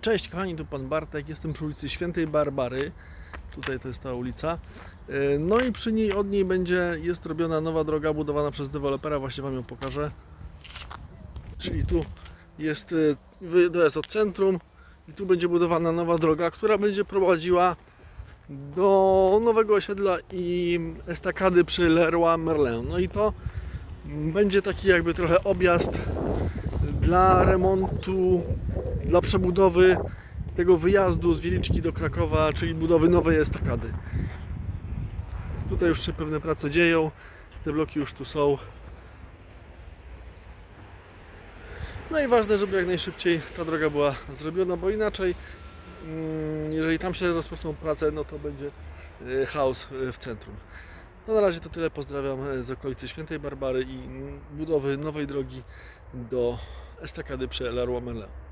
Cześć kochani, tu pan Bartek, jestem przy ulicy Świętej Barbary. Tutaj to jest ta ulica. E, No i przy niej, od niej będzie, jest robiona nowa droga budowana przez dewelopera, właśnie wam ją pokażę. Czyli tu jest e, dojazd od centrum i tu będzie budowana nowa droga, która będzie prowadziła do nowego osiedla i estakady przy Leroy Merlin. No i to będzie taki jakby trochę objazd dla remontu, dla przebudowy tego wyjazdu z Wieliczki do Krakowa, czyli budowy nowej estakady. Tutaj już się pewne prace dzieją, te bloki już tu są. No i ważne, żeby jak najszybciej ta droga była zrobiona, bo inaczej, mm, jeżeli tam się rozpoczną prace, no to będzie e, chaos e, w centrum. To na razie to tyle. Pozdrawiam e, z okolicy Świętej Barbary i budowy nowej drogi do estakady przy Leroy.